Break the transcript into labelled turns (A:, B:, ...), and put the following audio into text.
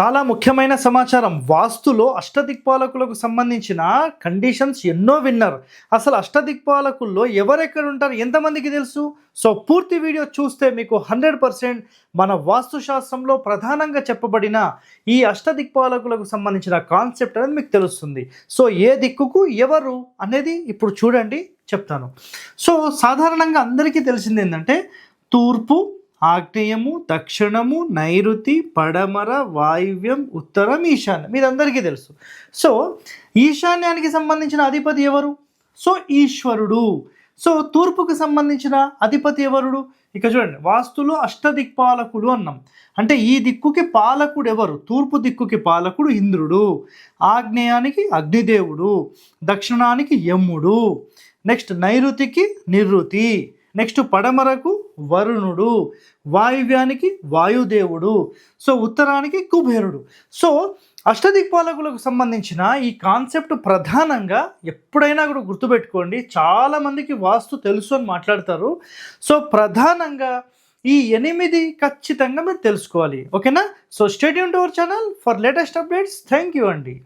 A: చాలా ముఖ్యమైన సమాచారం. వాస్తులో అష్టదిక్పాలకులకు సంబంధించిన కండిషన్స్ ఎన్నో విన్నారు. అసలు అష్టదిక్పాలకుల్లో ఎవరెక్కడ ఉంటారు ఎంతమందికి తెలుసు? సో పూర్తి వీడియో చూస్తే మీకు హండ్రెడ్ పర్సెంట్ మన వాస్తుశాస్త్రంలో ప్రధానంగా చెప్పబడిన ఈ అష్టదిక్పాలకులకు సంబంధించిన కాన్సెప్ట్ అనేది మీకు తెలుస్తుంది. సో ఏ దిక్కుకు ఎవరు అనేది ఇప్పుడు చూడండి చెప్తాను. సో సాధారణంగా అందరికీ తెలిసింది ఏంటంటే తూర్పు ఆగ్నేయము దక్షిణము నైరుతి పడమర వాయువ్యం ఉత్తరం ఈశాన్యం. ఇది అందరికీ తెలుసు. సో ఈశాన్యానికి సంబంధించిన అధిపతి ఎవరు? సో ఈశ్వరుడు. సో తూర్పుకు సంబంధించిన అధిపతి ఎవరుడు? ఇక చూడండి వాస్తులు అష్టదిక్పాలకుడు అన్నాం. అంటే ఈ దిక్కుకి పాలకుడు ఎవరు? తూర్పు దిక్కుకి పాలకుడు ఇంద్రుడు. ఆగ్నేయానికి అగ్నిదేవుడు. దక్షిణానికి యముడు. నెక్స్ట్ నైరుతికి నిరుతి నెక్స్ట్ పడమరకు వరుణుడు వాయువ్యానికి వాయుదేవుడు సో ఉత్తరానికి కుబేరుడు. సో అష్టదిక్పాలకులకు సంబంధించిన ఈ కాన్సెప్ట్ ప్రధానంగా ఎప్పుడైనా కూడా గుర్తుపెట్టుకోండి. చాలామందికి వాస్తు తెలుసు అని మాట్లాడతారు. సో ప్రధానంగా ఈ ఎనిమిది ఖచ్చితంగా మీరు తెలుసుకోవాలి. ఓకేనా? So stadium to our channel for latest updates. Thank you అండి.